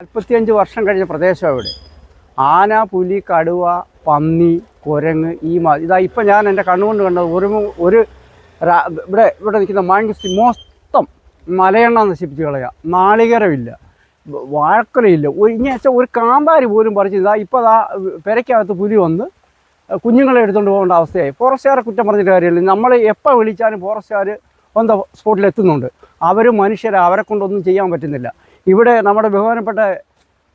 നാൽപ്പത്തിയഞ്ച് വർഷം കഴിഞ്ഞ പ്രദേശം ഇവിടെ ആന പുലി കടുവ പന്നി കുരങ്ങ് ഈ മാ ഇതാ ഇപ്പം ഞാൻ എന്റെ കണ്ണുകൊണ്ട് കണ്ടത് ഒരു ഒരു ഇവിടെ ഇവിടെ നിൽക്കുന്ന മാങ്കുസ്തി മൊത്തം മലയെണ്ണ നശിപ്പിച്ച് കളയുക നാളികരമില്ല. വാഴക്കലയില്ല ഒരു ഇങ്ങനെ വെച്ചാൽ ഒരു കാന്താരി പോലും പറിച്ച് ഇതാ ഇപ്പോൾ അതാ പെരയ്ക്കകത്ത് പുലി വന്ന് കുഞ്ഞുങ്ങളെ എടുത്തുകൊണ്ട് പോകേണ്ട അവസ്ഥയായി. ഫോറസ്റ്റുകാരെ കുറ്റം പറഞ്ഞിട്ട് കാര്യമില്ല. നമ്മൾ എപ്പോൾ വിളിച്ചാലും ഫോറസ്റ്റുകാർ ഓൺ സ്പോട്ടിൽ എത്തുന്നുണ്ട് അവർ മനുഷ്യരെ. അവരെ കൊണ്ടൊന്നും ചെയ്യാൻ പറ്റുന്നില്ല. ഇവിടെ നമ്മുടെ ബഹുമാനപ്പെട്ട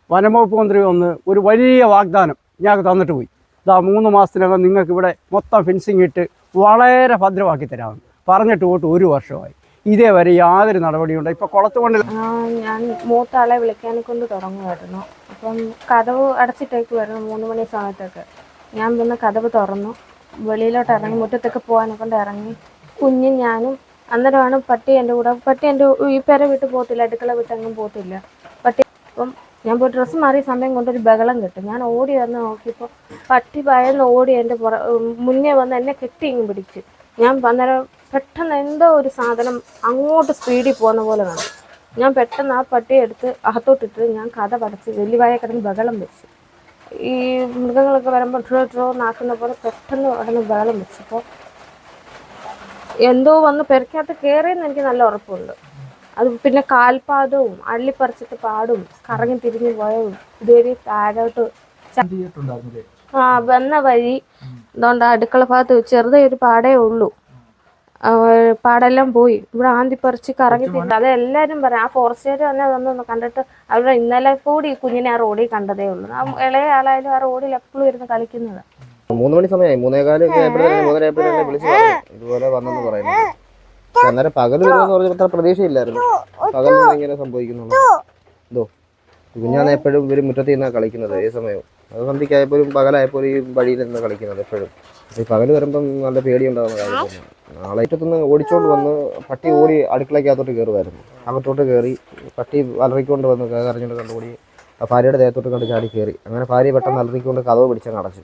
വനംവകുപ്പ് മന്ത്രി വന്ന് ഒരു വലിയ വാഗ്ദാനം ഞങ്ങൾക്ക് തന്നിട്ട് പോയി. ഇതാ മൂന്ന് മാസത്തിനകം നിങ്ങൾക്ക് ഇവിടെ മൊത്തം ഫെൻസിങ് ഇട്ട് വളരെ ഭദ്രമാക്കി തരാമെന്ന് പറഞ്ഞിട്ട് പോയിട്ട് ഒരു വർഷമായി. ഇതേവരെ യാതൊരു നടപടിയുണ്ട് ഇപ്പോൾ കുളത്തുകൊണ്ടിൽ ഞാൻ മൂത്ത ആളെ വിളിക്കാനെ കൊണ്ട് തുടങ്ങുമായിരുന്നു അപ്പം കഥവ് അടച്ചിട്ടേക്കുമായിരുന്നു മൂന്ന് മണി സമയത്തൊക്കെ. ഞാൻ പിന്നെ കഥവ് തുറന്നു. വെളിയിലോട്ട് ഇറങ്ങി മുറ്റത്തൊക്കെ പോകാനെ കൊണ്ട് ഇറങ്ങി. കുഞ്ഞും ഞാനും അന്നേരമാണ് പട്ടി എന്റെ കൂടെ. പട്ടി എന്റെ ഈ പെര വിട്ട് പോകത്തില്ല അടുക്കള വിട്ട് അങ്ങും പോകത്തില്ല. പട്ടി അപ്പം ഞാൻ പോയി ഡ്രസ്സ് മാറിയ സമയം കൊണ്ടൊരു ബഹളം കിട്ടും. ഞാൻ ഓടി വന്ന് നോക്കിയപ്പോൾ പട്ടി ഭയന്ന് ഓടി എന്റെ പുറ മുന്നേ വന്ന് എന്നെ കെട്ടി ഇങ്ങ് പിടിച്ച്. ഞാൻ അന്നേരം പെട്ടെന്ന് എന്തോ ഒരു സാധനം അങ്ങോട്ട് സ്പീഡിൽ പോകുന്ന പോലെ കാണും. ഞാൻ പെട്ടെന്ന് ആ പട്ടി എടുത്ത് അകത്തോട്ടിട്ട് ഞാൻ കഥ പടച്ച് വലിയവായ കിടന്ന് ബഹളം വെച്ച്. ഈ മൃഗങ്ങളൊക്കെ വരുമ്പോൾ ട്രോ ട്രോ നാക്കുന്ന പോലെ പെട്ടെന്ന് കിടന്ന് ബഹളം വെച്ചപ്പോൾ എന്തോ വന്ന് പെരക്കകത്ത് കയറിയെന്ന് എനിക്ക് നല്ല ഉറപ്പുണ്ട്. അത് പിന്നെ കാൽപാദവും അള്ളിപ്പറിച്ചിട്ട് പാടും കറങ്ങി തിരിഞ്ഞു പോയതും ഇതേരി താഴോട്ട് ആ വന്ന വഴി അതുകൊണ്ട് അടുക്കള ഭാഗത്ത് ചെറുതൊരു പാടേ ഉള്ളൂ. ആ, പാടെല്ലാം പോയി. ഇവിടെ ആന്തി പറിച്ച് കറങ്ങി തിരിഞ്ഞു. അത് എല്ലാവരും പറയാം ആ ഫോറസ്റ്റുകാർ തന്നെ അതൊന്ന് കണ്ടിട്ട് അവിടെ ഇന്നലെ കൂടി കുഞ്ഞിനെ ആ റോഡിൽ കണ്ടതേ ഉള്ളൂ. ആ ഇളയ ആളായാലും ആ റോഡിൽ എപ്പോഴും ഇരുന്ന് കളിക്കുന്നത്. മൂന്ന് മണി സമയമായി മൂന്നേകാൽ മൂന്നര എപ്പോഴും വിളിച്ച് പറഞ്ഞു. ഇതുപോലെ വന്നെന്ന് പറയുന്നു അന്നേരം പകൽ വരുമെന്ന് പറഞ്ഞപ്പോൾ അത്ര പ്രതീക്ഷയില്ലായിരുന്നു. പകൽ ഇങ്ങനെ സംഭവിക്കുന്നുള്ളൂ ഇതോ കുഞ്ഞാണ് എപ്പോഴും ഇവർ മുറ്റത്ത് നിന്നാണ് കളിക്കുന്നത് ഏത് സമയവും. അത് സന്ധ്യക്കായപ്പോഴും പകലായപ്പോഴും ഈ വഴിയിൽ നിന്ന് കളിക്കുന്നത് എപ്പോഴും. ഈ പകൽ വരുമ്പം നല്ല പേടിയുണ്ടാകുന്ന കാര്യം തന്നെയാണ്. നാളെ ഏറ്റത്തുനിന്ന് ഓടിച്ചോണ്ട് വന്ന് പട്ടി ഓടി അടുക്കളയ്ക്കകത്തോട്ട് കയറുമായിരുന്നു. അകത്തോട്ട് കയറി പട്ടി വലറിക്കൊണ്ട് വന്ന് കരഞ്ഞോണ്ട് കണ്ടുകൂടി ആ ഭാര്യയുടെ ദേഹത്തോട്ട് കണ്ട് ചാടി കയറി. അങ്ങനെ ഭാര്യ പെട്ടെന്ന് അലറിക്കൊണ്ട് കഥവ് പിടിച്ചങ്ങ് അടച്ചു.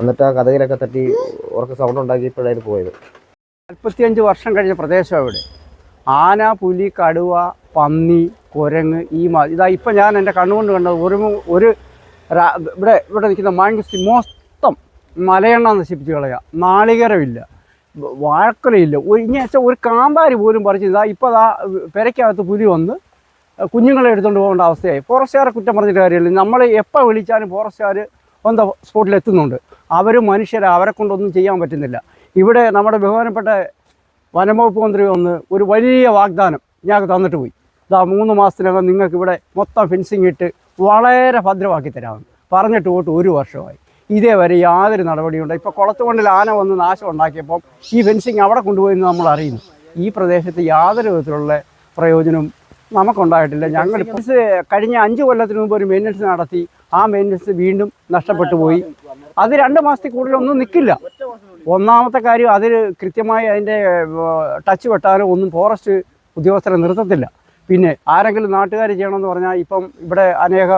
എന്നിട്ട് ആ കഥയിലൊക്കെ തട്ടി ഉറക്ക സൗണ്ട് ഉണ്ടാക്കിയപ്പോഴായിരുന്നു പോയത്. നാൽപ്പത്തിയഞ്ച് വർഷം കഴിഞ്ഞ പ്രദേശം അവിടെ. ആന പുലി കടുവ പന്നി കുരങ്ങ് ഈ മാ ഇതാ ഇപ്പം ഞാൻ എന്റെ കണ്ണുകൊണ്ട് കണ്ടത് ഒരു ഒരു ഇവിടെ ഇവിടെ നിൽക്കുന്ന മാങ്കസ്റ്റി മൊത്തം മലയെണ്ണ നശിപ്പിച്ച് കളയുക നാളികേരമില്ല. വാഴക്കലയില്ല. ഇനി വെച്ചാൽ ഒരു കാന്താരി പോലും പറിച്ച് ഇതാ ഇപ്പോൾ അതാ പെരയ്ക്കകത്ത് പുലി വന്ന് കുഞ്ഞുങ്ങളെ എടുത്തുകൊണ്ട് പോകേണ്ട അവസ്ഥയായി. ഫോറസ്റ്റുകാരെ കുറ്റം പറഞ്ഞിട്ട് കാര്യമില്ല. നമ്മൾ എപ്പോൾ വിളിച്ചാലും ഫോറസ്റ്റുകാർ ഓൺ ദ സ്പോട്ടിൽ എത്തുന്നുണ്ട് അവർ മനുഷ്യരെ അവരെ കൊണ്ടൊന്നും ചെയ്യാൻ പറ്റുന്നില്ല. ഇവിടെ നമ്മുടെ ബഹുമാനപ്പെട്ട വനംവകുപ്പ് മന്ത്രി വന്ന് ഒരു വലിയ വാഗ്ദാനം ഞങ്ങൾക്ക് തന്നിട്ട് പോയി. ഇതാ മൂന്ന് മാസത്തിനകം നിങ്ങൾക്ക് ഇവിടെ മൊത്തം ഫെൻസിങ് ഇട്ട് വളരെ ഭദ്രമാക്കി തരാമെന്ന് പറഞ്ഞിട്ട് പോയിട്ട് ഒരു വർഷമായി. ഇതേവരെ യാതൊരു നടപടിയുണ്ട് ഇപ്പോൾ കുളത്തുകൊണ്ടിൽ ആന വന്ന് നാശം ഉണ്ടാക്കിയപ്പം ഈ ഫെൻസിങ് അവിടെ കൊണ്ടുപോയി എന്ന് നമ്മൾ അറിയുന്നു. ഈ പ്രദേശത്ത് യാതൊരു വിധത്തിലുള്ള പ്രയോജനവും നമുക്കുണ്ടായിട്ടില്ല. ഞങ്ങൾ കഴിഞ്ഞ അഞ്ച് കൊല്ലത്തിന് മുമ്പ് ഒരു മെയിന്റനൻസ് നടത്തി ആ മെയിന്റനൻസ് വീണ്ടും നഷ്ടപ്പെട്ടു പോയി. അത് രണ്ട് മാസത്തിൽ കൂടുതലൊന്നും നിൽക്കില്ല ഒന്നാമത്തെ കാര്യം അതിൽ കൃത്യമായി അതിന്റെ ടച്ച് വെട്ടാനോ ഒന്നും ഫോറസ്റ്റ് ഉദ്യോഗസ്ഥരെ നിർത്തത്തില്ല. പിന്നെ ആരെങ്കിലും നാട്ടുകാർ ചെയ്യണമെന്ന് പറഞ്ഞാൽ ഇപ്പം ഇവിടെ അനേക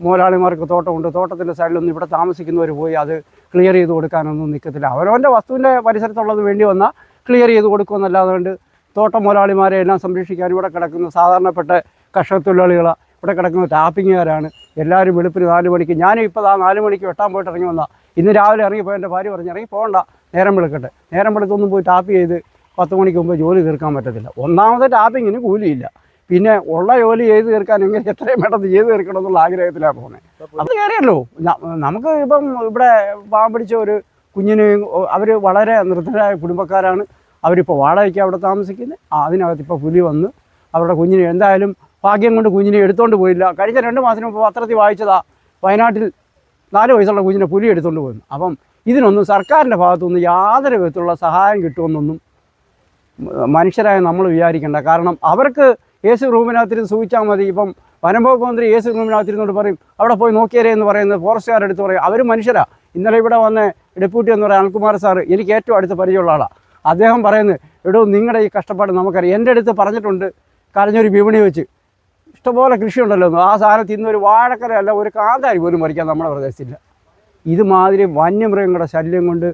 മുതലാളിമാർക്ക് തോട്ടമുണ്ട്. തോട്ടത്തിന്റെ സൈഡിലൊന്നും ഇവിടെ താമസിക്കുന്നവർ പോയി അത് ക്ലിയർ ചെയ്ത് കൊടുക്കാനൊന്നും നിൽക്കത്തില്ല അവരവന്റെ വസ്തുവിന്റെ പരിസരത്തുള്ളത് വേണ്ടി വന്നാൽ ക്ലിയർ ചെയ്ത് കൊടുക്കുമെന്നല്ലാതെ കൊണ്ട് തോട്ടം മുതലാളിമാരെ എല്ലാം സംരക്ഷിക്കാൻ ഇവിടെ കിടക്കുന്ന സാധാരണപ്പെട്ട കർഷക തൊഴിലാളികളാണ് ഇവിടെ കിടക്കുന്ന ടാപ്പിങ്ങുകാരാണ്. എല്ലാവരും വെളുപ്പിന് നാല് മണിക്ക്. ഞാനും ഇപ്പോൾ ആ നാല് മണിക്ക് വെട്ടാൻ പോയിട്ട് ഇറങ്ങി വന്നാൽ ഇന്ന് രാവിലെ ഇറങ്ങിപ്പോയി എന്റെ ഭാര്യ പറഞ്ഞു ഇറങ്ങി പോകണ്ട നേരം വെളുക്കട്ടെ. നേരം വെളുത്തൊന്നും പോയി ടാപ്പ് ചെയ്ത് പത്ത് മണിക്ക് മുമ്പ് ജോലി തീർക്കാൻ പറ്റത്തില്ല. ഒന്നാമത്തെ ടാപ്പിങ്ങിന് കൂലിയില്ല. പിന്നെ ഉള്ള ജോലി ചെയ്ത് തീർക്കാൻ എങ്ങനെ എത്രയും പെട്ടെന്ന് ചെയ്ത് തീർക്കണം എന്നുള്ള ആഗ്രഹത്തിലാണ് പോകുന്നത് അത് കയറിയല്ലോ നമുക്ക് ഇപ്പം ഇവിടെ പാവം പിടിച്ച ഒരു കുഞ്ഞിനെയും അവർ വളരെ നിർദ്ധരായ കുടുംബക്കാരാണ്. അവരിപ്പോൾ വാടകയ്ക്ക് അവിടെ താമസിക്കുന്നത് അതിനകത്ത് ഇപ്പോൾ പുലി വന്ന് അവരുടെ കുഞ്ഞിനെ എന്തായാലും ഭാഗ്യം കൊണ്ട് കുഞ്ഞിനെ എടുത്തുകൊണ്ട് പോയില്ല. കഴിഞ്ഞ രണ്ട് മാസത്തിന് മുമ്പ് പത്രത്തിൽ വായിച്ചതാ വയനാട്ടിൽ നാല് വയസ്സുള്ള കുഞ്ഞിനെ പുലി എടുത്തുകൊണ്ട് പോയിരുന്നു അപ്പം ഇതിനൊന്നും സർക്കാരിന്റെ ഭാഗത്തുനിന്ന് യാതൊരു വിധത്തിലുള്ള സഹായം കിട്ടുമെന്നൊന്നും മനുഷ്യരായ നമ്മൾ വിചാരിക്കേണ്ട. കാരണം അവർക്ക് യേശു സി റൂമിനകത്തിരുന്ന് സൂചിച്ചാൽ മതി. ഇപ്പം വനംവകുപ്പ് മന്ത്രി എ സി റൂമിനകത്തിരുന്നോട്ട് പറയും അവിടെ പോയി നോക്കിയരേ എന്ന് പറയുന്നത് ഫോറസ്റ്റുകാരുടെ അടുത്ത് പറയും. അവർ മനുഷ്യരാ. ഇന്നലെ ഇവിടെ വന്ന ഡെപ്യൂട്ടി എന്ന് പറയുന്ന അനിൽകുമാർ സാർ എനിക്ക് ഏറ്റവും അടുത്ത പരിചയമുള്ള ആളാണ് അദ്ദേഹം പറയുന്നത് എടോ നിങ്ങളുടെ ഈ കഷ്ടപ്പാട് നമുക്കറിയാം. എന്റെ അടുത്ത് പറഞ്ഞിട്ടുണ്ട്. കരഞ്ഞൊരു വിപണി വെച്ച്. ഇഷ്ടംപോലെ കൃഷിയുണ്ടല്ലോ. ആ സാധനം തിന്ന ഒരു വാഴക്കര അല്ല ഒരു കാന്താരി പോലും മറിക്കാൻ നമ്മുടെ പ്രദേശത്തില്ല. ഇതുമാതിരി വന്യമൃഗങ്ങളുടെ ശല്യം കൊണ്ട്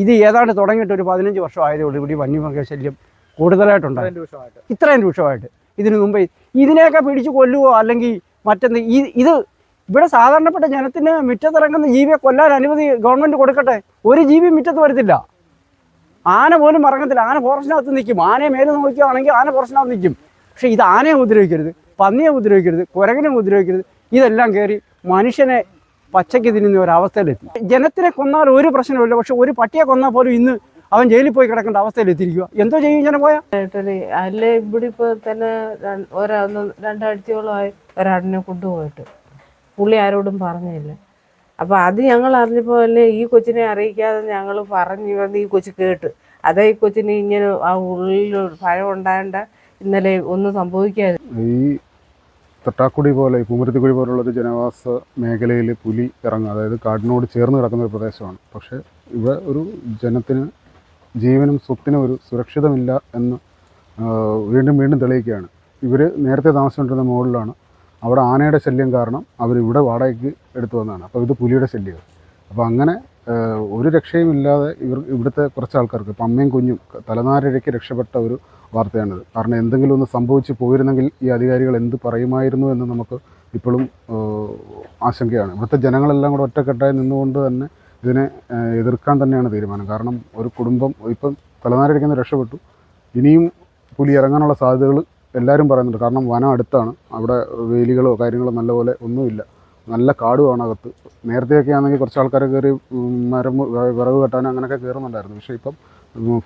ഇത് ഏതാണ്ട് തുടങ്ങിയിട്ട് ഒരു പതിനഞ്ച് വർഷം ആയതേ ഉള്ളൂ ഇവിടെ ഈ വന്യമൃഗ ശല്യം കൂടുതലായിട്ടുണ്ടായി ഇത്രയും രൂക്ഷമായിട്ട്. ഇതിനു മുമ്പേ ഇതിനെയൊക്കെ പിടിച്ച് കൊല്ലുവോ അല്ലെങ്കിൽ മറ്റെന്ത് ഈ ഇത് ഇവിടെ സാധാരണപ്പെട്ട ജനത്തിന് മുറ്റത്തിറങ്ങുന്ന ജീവിയെ കൊല്ലാൻ അനുമതി ഗവൺമെന്റ് കൊടുക്കട്ടെ. ഒരു ജീവി മുറ്റത്ത് വരത്തില്ല. ആന പോലും ഇറങ്ങത്തില്ല. ആന ഫോറസ്റ്റിനകത്ത് നിൽക്കും. ആനയെ മേലെ നോക്കുകയാണെങ്കിൽ ആന ഫോറസ്റ്റിനകത്ത് നിൽക്കും. പക്ഷേ ഇത് ആനയെ ഉപദ്രവിക്കരുത്. പന്നിയെ ഉപദ്രവിക്കരുത് കുരകനെ ഉപദ്രവിക്കരുത് ഇതെല്ലാം കയറി മനുഷ്യനെ പച്ചയ്ക്ക് തിന്നുന്ന ഒരവസ്ഥയിലെത്തി. ജനത്തിനെ കൊന്നാൽ ഒരു പ്രശ്നമില്ല പക്ഷെ ഒരു പട്ടിയെ കൊന്നാൽ പോലും ഇന്ന് അവൻ ജയിലിൽ പോയി കിടക്കേണ്ട അവസ്ഥയിലെത്തിയിരിക്കുക. എന്തോ ചെയ്യും ഇങ്ങനെ പോയാ? അല്ലേ ഇവിടെ ഇപ്പൊ തന്നെ ഒരാന്ന് രണ്ടാഴ്ചയോളമായി ഒരാടിനെ കൊണ്ടുപോയിട്ട്. പുള്ളി ആരോടും പറഞ്ഞില്ല. അപ്പൊ അത് ഞങ്ങൾ അറിഞ്ഞപ്പോൾ അല്ലേ ഈ കൊച്ചിനെ അറിയിക്കാതെ ഞങ്ങൾ പറഞ്ഞു വന്ന് ഈ കൊച്ചു കേട്ട്. അതേ ഈ കൊച്ചിന് ഇങ്ങനെ ആ ഉള്ളിൽ പഴം ഭയം ഉണ്ടായണ്ട ഇന്നലെ ഒന്നും സംഭവിക്കാതെ. ഈ തൊട്ടാക്കുടി പോലെ കുമരത്തിക്കുഴി പോലുള്ളൊരു ജനവാസ മേഖലയിൽ പുലി ഇറങ്ങുക അതായത് കാടിനോട് ചേർന്ന് കിടക്കുന്ന ഒരു പ്രദേശമാണ്. പക്ഷേ ഇവിടെ ഒരു ജനത്തിന് ജീവനും സ്വത്തിനും ഒരു സുരക്ഷിതമില്ല എന്ന് വീണ്ടും വീണ്ടും തെളിയിക്കുകയാണ്. ഇവർ നേരത്തെ താമസിച്ചുകൊണ്ടിരുന്ന മുകളിലാണ്. അവിടെ ആനയുടെ ശല്യം കാരണം അവരിവിടെ വാടകയ്ക്ക് എടുത്തു വന്നതാണ്. അപ്പോൾ ഇത് പുലിയുടെ ശല്യം അപ്പോൾ അങ്ങനെ ഒരു രക്ഷയും ഇല്ലാതെ ഇവർ ഇവിടുത്തെ കുറച്ച് ആൾക്കാർക്ക് ഇപ്പം അമ്മയും കുഞ്ഞും തലനാരിഴയ്ക്ക് രക്ഷപ്പെട്ട ഒരു വാർത്തയാണിത്. കാരണം എന്തെങ്കിലും ഒന്ന് സംഭവിച്ചു പോയിരുന്നെങ്കിൽ ഈ അധികാരികൾ എന്ത് പറയുമായിരുന്നു എന്ന് നമുക്ക് ഇപ്പോഴും ആശങ്കയാണ്. ഇവിടുത്തെ ജനങ്ങളെല്ലാം കൂടെ ഒറ്റക്കെട്ടായി നിന്നുകൊണ്ട് തന്നെ ഇതിനെ എതിർക്കാൻ തന്നെയാണ് തീരുമാനം. കാരണം ഒരു കുടുംബം ഇപ്പം തലനാരിഴയ്ക്കുന്ന രക്ഷപ്പെട്ടു. ഇനിയും പുലി ഇറങ്ങാനുള്ള സാധ്യതകൾ എല്ലാവരും പറയുന്നുണ്ട്. കാരണം വനം അടുത്താണ്. അവിടെ വേലികളോ കാര്യങ്ങളോ നല്ലപോലെ ഒന്നുമില്ല. നല്ല കാടുമാണ് അകത്ത്. നേരത്തെയൊക്കെ ആണെങ്കിൽ കുറച്ച് ആൾക്കാർ കയറി മരം വിറവ് കെട്ടാനും അങ്ങനെയൊക്കെ കയറുന്നുണ്ടായിരുന്നു. പക്ഷേ ഇപ്പം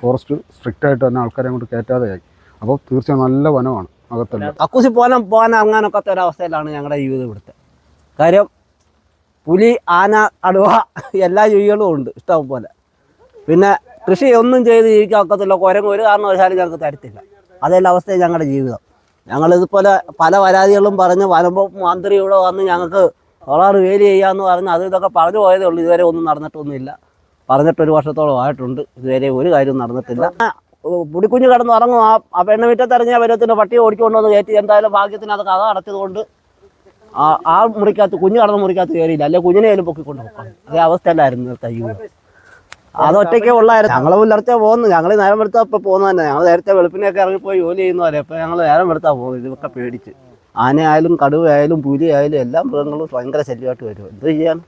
ഫോറസ്റ്റ് സ്ട്രിക്റ്റ് ആയിട്ട് തന്നെ ആൾക്കാരെ അങ്ങോട്ട് കയറ്റാതെയായി. അപ്പോൾ തീർച്ചയായും നല്ല വനമാണ് അകത്തല്ല കക്കൂസി പോകാൻ പോകാൻ ഇറങ്ങാനൊക്കത്തെ ഒരവസ്ഥയിലാണ് ഞങ്ങളുടെ ജീവിതം ഇവിടുത്തെ. കാര്യം പുലി ആന അടുവ എല്ലാ ജീവികളും ഉണ്ട് ഇഷ്ടം പോലെ. പിന്നെ കൃഷി ഒന്നും ചെയ്ത് ജീവിക്കാൻ ഒക്കത്തില്ല. കുരങ്ങ് ഒരു കാരണവശാലും ഞങ്ങൾക്ക് തരത്തില്ല. അതെല്ലാം അവസ്ഥയാണ് ഞങ്ങളുടെ ജീവിതം. ഞങ്ങളിതുപോലെ പല പരാതികളും പറഞ്ഞ് വനംവകുപ്പ് മന്ത്രി ഇവിടെ വന്ന് ഞങ്ങൾക്ക് സോളാർ വേലി ചെയ്യാമെന്ന് പറഞ്ഞ് അത് ഇതൊക്കെ പറഞ്ഞു പോയതേ ഉള്ളൂ. ഇതുവരെ ഒന്നും നടന്നിട്ടൊന്നുമില്ല. പറഞ്ഞിട്ട് ഒരു വർഷത്തോളം ആയിട്ടുണ്ട്. ഇതുവരെ ഒരു കാര്യവും നടന്നിട്ടില്ല. പുടിക്കുഞ്ഞ് കിടന്ന് ഇറങ്ങും ആ ആ പെണ്ണ് മുറ്റത്ത് ഇറങ്ങിയ പരുവത്തിന് പട്ടിയെ ഓടിക്കൊണ്ട് വന്ന് കയറ്റി. എന്തായാലും ഭാഗ്യത്തിന് അത് കഥ അടച്ചതുകൊണ്ട് ആ ആ മുറിക്കകത്ത് കുഞ്ഞ് കടന്ന് മുറിക്കകത്ത് കയറിയില്ല. അല്ലെ കുഞ്ഞിനെയും പൊക്കിക്കൊണ്ട് പോകാം അതേ അവസ്ഥയല്ലായിരുന്നു തയ്യൂ അതൊറ്റയ്ക്കേ ഉള്ളായിരുന്നു. ഞങ്ങൾ പുലർച്ചെ പോകുന്നു ഞങ്ങൾ നേരം എടുത്താൽ ഇപ്പോൾ പോകുന്നതന്നെ ഞങ്ങൾ നേരത്തെ വെളുപ്പിനെയൊക്കെ ഇറങ്ങിപ്പോയി ജോലി ചെയ്യുന്നവരെ. അപ്പോൾ ഞങ്ങൾ നേരം എടുത്താൽ പോകുന്നത്. ഇതൊക്കെ പേടിച്ച്. ആനയായാലും കടുവയായാലും പുലി ആയാലും എല്ലാ മൃഗങ്ങളും ഭയങ്കര ശല്യമായിട്ട് വരും. എന്ത് ചെയ്യാൻ?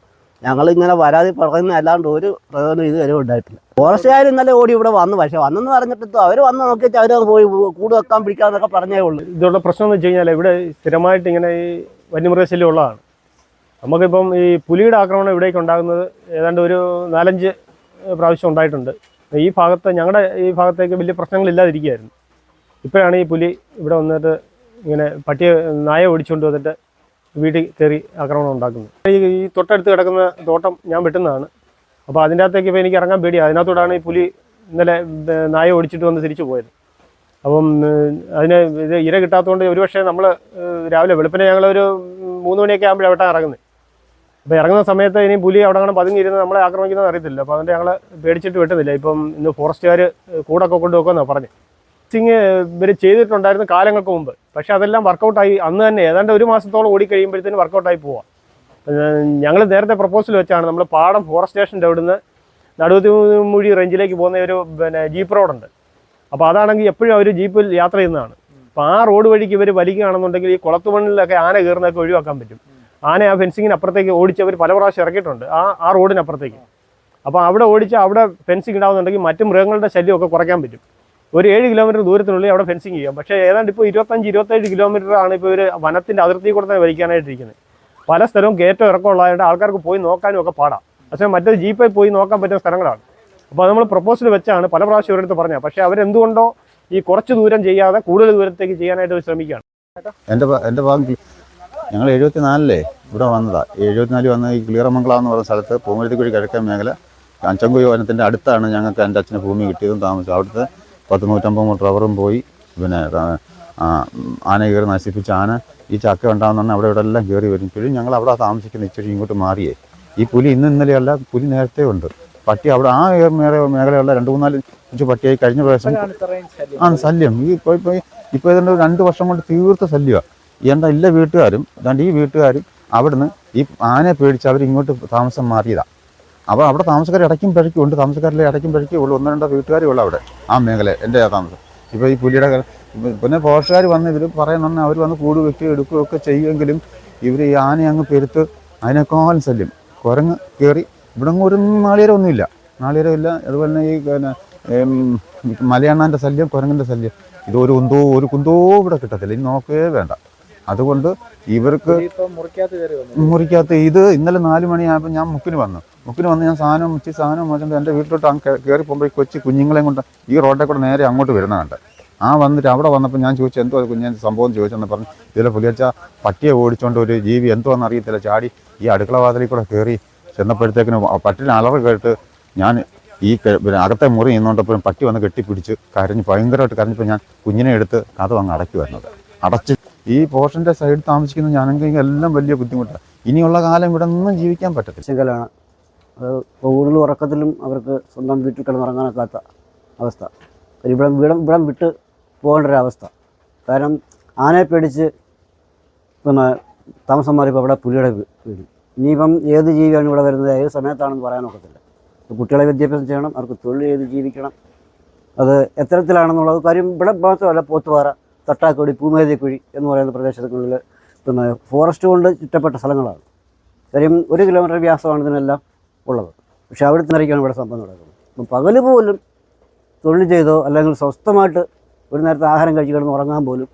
ഞങ്ങളിങ്ങനെ വരാതെ പറയുന്ന അല്ലാണ്ട് ഒരു പ്രയോജനം ഇതുവരെ ഉണ്ടായിട്ടില്ല. ഫോറസ്റ്റുകാർ ഇന്നലെ ഓടി ഇവിടെ വന്നു. പക്ഷെ വന്നെന്ന് പറഞ്ഞിട്ട് അവർ വന്ന് നോക്കിയിട്ട് അവർ പോയി കൂട് വെക്കാൻ പിടിക്കാന്നൊക്കെ പറഞ്ഞേ ഉള്ളൂ. ഇതുള്ള പ്രശ്നം എന്ന് വെച്ച് കഴിഞ്ഞാൽ ഇവിടെ സ്ഥിരമായിട്ട് ഇങ്ങനെ ഈ വന്യമൃഗശല്യം ഉള്ളതാണ്. നമുക്കിപ്പം ഈ പുലിയുടെ ആക്രമണം ഇവിടേക്ക് ഉണ്ടാകുന്നത് ഏതാണ്ട് ഒരു നാലഞ്ച് പ്രാവശ്യം ഉണ്ടായിട്ടുണ്ട്. ഈ ഭാഗത്ത് ഞങ്ങളുടെ ഈ ഭാഗത്തേക്ക് വലിയ പ്രശ്നങ്ങളില്ലാതിരിക്കുകയായിരുന്നു. ഇപ്പോഴാണ് ഈ പുലി ഇവിടെ വന്നിട്ട് ഇങ്ങനെ പട്ടിയെ നായ ഓടിച്ചുകൊണ്ട് വന്നിട്ട് വീട്ടിൽ കയറി ആക്രമണം ഉണ്ടാക്കുന്നു. ഈ തൊട്ടടുത്ത് കിടക്കുന്ന തോട്ടം ഞാൻ വെട്ടുന്നതാണ്. അപ്പോൾ അതിന്റെ അകത്തേക്ക് ഇപ്പോൾ എനിക്ക് ഇറങ്ങാൻ പേടിയാണ് അതിനകത്തോടാണ് ഈ പുലി ഇന്നലെ നായ ഓടിച്ചിട്ട് വന്ന് തിരിച്ചു പോയത്. അപ്പം അതിന് ഇത് ഇര കിട്ടാത്തതുകൊണ്ട് ഒരുപക്ഷെ നമ്മൾ രാവിലെ വെളുപ്പിനെ ഞങ്ങളൊരു മൂന്ന് മണിയൊക്കെ ആകുമ്പോഴാണ് വെട്ടാൻ ഇറങ്ങുന്നത് അപ്പോൾ ഇറങ്ങുന്ന സമയത്ത് ഇനി പുലി അവിടെ അങ്ങനെ പതുങ്ങിയിരുന്ന് നമ്മളെ ആക്രമിക്കുന്നത് അറിയത്തില്ല. അപ്പോൾ അതുകൊണ്ട് ഞങ്ങൾ പേടിച്ചിട്ട് വെട്ടുന്നില്ല. ഇപ്പം ഇന്ന് ഫോറസ്റ്റുകാർ കൂടൊക്കെ കൊണ്ടുവെക്കുമെന്നാണ് പറഞ്ഞു. ഫിക്സിങ് ഇവർ ചെയ്തിട്ടുണ്ടായിരുന്നു കാലങ്ങൾക്ക് മുമ്പ്. പക്ഷേ അതെല്ലാം വർക്കൗട്ടായി അന്ന് തന്നെ ഏതാണ്ട് ഒരു മാസത്തോളം ഓടി കഴിയുമ്പോഴത്തേന് വർക്കൗട്ടായി പോവാം. ഞങ്ങൾ നേരത്തെ പ്രപ്പോസൽ വെച്ചാണ് നമ്മൾ പാടം ഫോറസ്റ്റ് സ്റ്റേഷന്റെ അവിടുന്ന് നടുവത്തിമൂഴി റേഞ്ചിലേക്ക് പോകുന്ന ഒരു പിന്നെ ജീപ്പ് റോഡുണ്ട് അപ്പോൾ അതാണെങ്കിൽ എപ്പോഴും അവർ ജീപ്പിൽ യാത്ര ചെയ്യുന്നതാണ്. അപ്പോൾ ആ റോഡ് വഴിക്ക് ഇവർ വലിക്കുകയാണെന്നുണ്ടെങ്കിൽ ഈ കുളത്തുമണ്ണിലൊക്കെ ആന കയറുന്നതൊക്കെ ഒഴിവാക്കാൻ പറ്റും. ആന ആ ഫെൻസിങ്ങിന് അപ്പുറത്തേക്ക് ഓടിച്ച് അവർ പല പ്രാവശ്യം ഇറക്കിയിട്ടുണ്ട്. ആ ആ റോഡിനപ്പുറത്തേക്ക് അപ്പോൾ അവിടെ ഓടിച്ച് അവിടെ ഫെൻസിങ് ഉണ്ടാകുന്നുണ്ടെങ്കിൽ മറ്റു മൃഗങ്ങളുടെ ശല്യമൊക്കെ കുറയ്ക്കാൻ പറ്റും. ഒരു ഏഴ് കിലോമീറ്റർ ദൂരത്തിനുള്ളിൽ അവിടെ ഫെൻസിങ് ചെയ്യാം. പക്ഷേ ഏതാണ്ട് ഇപ്പോൾ ഇരുപത്തഞ്ച് ഇരുപത്തേഴ് കിലോമീറ്റർ ആണ് ഇപ്പോൾ ഒരു വനത്തിന്റെ അതിർത്തി കൂടെ തന്നെ വലിക്കാനായിട്ടിരിക്കുന്നത് പല സ്ഥലവും കയറ്റം ഇറക്കമുള്ളതായതുകൊണ്ട് ആൾക്കാർക്ക് പോയി നോക്കാനും ഒക്കെ പാടാം. പക്ഷേ മറ്റേ ജീപ്പിൽ പോയി നോക്കാൻ പറ്റുന്ന സ്ഥലങ്ങളാണ്. അപ്പോൾ നമ്മൾ പ്രപ്പോസൽ വെച്ചാണ് പല പ്രാവശ്യം ഒരിടത്ത് പറഞ്ഞത്. പക്ഷേ അവരെന്തുകൊണ്ടോ ഈ കുറച്ച് ദൂരം ചെയ്യാതെ കൂടുതൽ ദൂരത്തേക്ക് ചെയ്യാനായിട്ട് ശ്രമിക്കുകയാണ്. എന്റെ എന്റെ ഭാഗം ഞങ്ങൾ എഴുപത്തിനാലിലേ ഇവിടെ വന്നതാ. എഴുപത്തിനാലിൽ വന്ന ഈ ക്ലിയറമംഗലം എന്ന് പറയുന്ന സ്ഥലത്ത് പൂമരത്തിക്കുഴി കിഴക്കൻ മേഖല അഞ്ചങ്കുഴി വനത്തിന്റെ അടുത്താണ് ഞങ്ങൾക്ക് എന്റെ അച്ഛന് ഭൂമി കിട്ടിയതും താമസം. അവിടുത്തെ പത്ത് നൂറ്റമ്പത് മൂന്ന് റബ്ബറും പോയി. പിന്നെ ആ, ആ, ആന കയറി നശിപ്പിച്ച ആന ഈ ചക്ക ഉണ്ടാകുന്ന അവിടെ ഇവിടെ എല്ലാം കയറി വരും. ഇപ്പോഴും ഞങ്ങൾ അവിടെ താമസിക്കുന്ന ഇച്ചിരി ഇങ്ങോട്ട് മാറിയേ. ഈ പുലി ഇന്ന് ഇന്നലെയല്ല പുലി നേരത്തെ ഉണ്ട്. പട്ടി അവിടെ ആ മേഖല മേഖലയുള്ള രണ്ട് മൂന്നാൽ അഞ്ച് പട്ടിയായി കഴിഞ്ഞ പ്രാവശ്യം. ആ ശല്യം. ഈ ഇപ്പോൾ ഇപ്പോൾ ഇപ്പോൾ ഏതാണ്ട് രണ്ട് വർഷം കൊണ്ട് തീർത്ത ശല്യമാണ് എന്താ എല്ലാ വീട്ടുകാരും ഈ വീട്ടുകാരും അവിടുന്ന് ഈ ആനയെ പേടിച്ച് അവർ ഇങ്ങോട്ട് താമസം മാറിയതാ. അപ്പോൾ അവിടെ താമസക്കാർ പഴക്കും ഉണ്ട്. താമസക്കാരിലെ ഇടയ്ക്കും പിഴയ്ക്കും ഉള്ളൂ. ഒന്ന് രണ്ടോ വീട്ടുകാരും ഉള്ളൂ അവിടെ ആ മേഖല എന്റെ താമസം. ഇപ്പോൾ ഈ പുലിയുടെ പിന്നെ പോഷകാർ വന്ന് ഇവർ പറയുന്ന അവർ വന്ന് കൂട് വെക്കുകയും എടുക്കുകയൊക്കെ ചെയ്യുമെങ്കിലും ഇവർ ഈ ആനയെ അങ്ങ് പെരുത്ത് അതിനേക്കാളും ശല്യം. കുരങ്ങ് കയറി ഇവിടെ ഒരു നാളികേരം ഒന്നുമില്ല. നാളികേരം ഇല്ല. അതുപോലെ തന്നെ ഈ പിന്നെ മലയണ്ണാന്റെ ശല്യം കുരങ്ങിന്റെ ശല്യം. ഇത് ഒരു കുന്തോ ഒരു കുന്തോ ഇവിടെ കിട്ടത്തില്ല. ഇനി നോക്കേ വേണ്ട. അതുകൊണ്ട് ഇവർക്ക് മുറിക്കകത്ത് ഇത് ഇന്നലെ നാല് മണിയായപ്പോൾ ഞാൻ മുക്കിന് വന്നു. മുക്കിന് വന്ന് ഞാൻ സാധനം മുച്ചി സാധനം വെച്ചിട്ട് എന്റെ വീട്ടിലോട്ട് കയറി പോകുമ്പോൾ ഈ കൊച്ചു കുഞ്ഞുങ്ങളെയും കൊണ്ട് ഈ റോഡിൽ കൂടെ നേരെ അങ്ങോട്ട് വരുന്നതുണ്ട്. ആ വന്നിട്ട് അവിടെ വന്നപ്പോൾ ഞാൻ ചോദിച്ചു എന്തോ കുഞ്ഞെ സംഭവം ചോദിച്ചെന്ന് പറഞ്ഞു. ഇതിലെ പുലിയച്ച പട്ടിയെ ഓടിച്ചുകൊണ്ട് ഒരു ജീവി എന്തോന്ന് അറിയത്തില്ല. ചാടി ഈ അടുക്കള വാതിലിൽ കൂടെ കയറി ചെന്നപ്പോഴത്തേക്കിന് പട്ടിന് അലറ് കേട്ട് ഞാൻ ഈ അകത്തെ മുറി നിന്നുകൊണ്ടപ്പോഴും പട്ടി വന്ന് കെട്ടിപ്പിടിച്ച് കരഞ്ഞ് ഭയങ്കരമായിട്ട് കരഞ്ഞപ്പോൾ ഞാൻ കുഞ്ഞിനെ എടുത്ത് കഥ അങ്ങ് അടക്കി വരുന്നത് അടച്ച് ഈ പോർഷന്റെ സൈഡ് താമസിക്കുന്ന ഞാനെങ്കിൽ എല്ലാം വലിയ ബുദ്ധിമുട്ടാണ് ഇനിയുള്ള കാലം ഇവിടെ നിന്നും ജീവിക്കാൻ പറ്റത്തില്ല. ശങ്കലാണ് അത് ഊണിലും ഉറക്കത്തിലും അവർക്ക് സ്വന്തം വീട്ടിൽ കിടന്നുറങ്ങാനൊക്കാത്ത അവസ്ഥ. ഇവിടം ഇവിടെ ഇവിടം വിട്ട് പോകേണ്ട ഒരു അവസ്ഥ കാരണം ആനയെ പേടിച്ച് പിന്നെ താമസം മാറിയപ്പോൾ അവിടെ പുലിയുടെ വീട്. ഇനിയിപ്പം ഏത് ജീവിയാണ് ഇവിടെ വരുന്നത് ഏത് സമയത്താണെന്ന് പറയാൻ ഒക്കത്തില്ല. കുട്ടികളെ വിദ്യാഭ്യാസം ചെയ്യണം അവർക്ക് തൊഴിൽ ചെയ്ത് ജീവിക്കണം. അത് എത്തരത്തിലാണെന്നുള്ളത് കാര്യം ഇവിടെ മാത്രമല്ല പോത്തുപാറ. തട്ടാക്കുടി പൂമേതിക്കുഴി എന്ന് പറയുന്ന പ്രദേശങ്ങളിൽ പിന്നെ ഫോറസ്റ്റ് കൊണ്ട് ചുറ്റപ്പെട്ട സ്ഥലങ്ങളാണ്. കാര്യം ഒരു കിലോമീറ്റർ വ്യാസമാണ് ഇതിനെല്ലാം ഉള്ളത്. പക്ഷേ അവിടെ നിറയ്ക്കാണ് ഇവിടെ സംഭവം നടക്കുന്നത് അപ്പം പകൽ പോലും തൊഴിൽ ചെയ്തോ അല്ലെങ്കിൽ സ്വസ്ഥമായിട്ട് ഒരു നേരത്തെ ആഹാരം കഴിച്ച് കിടന്ന് ഉറങ്ങാൻ പോലും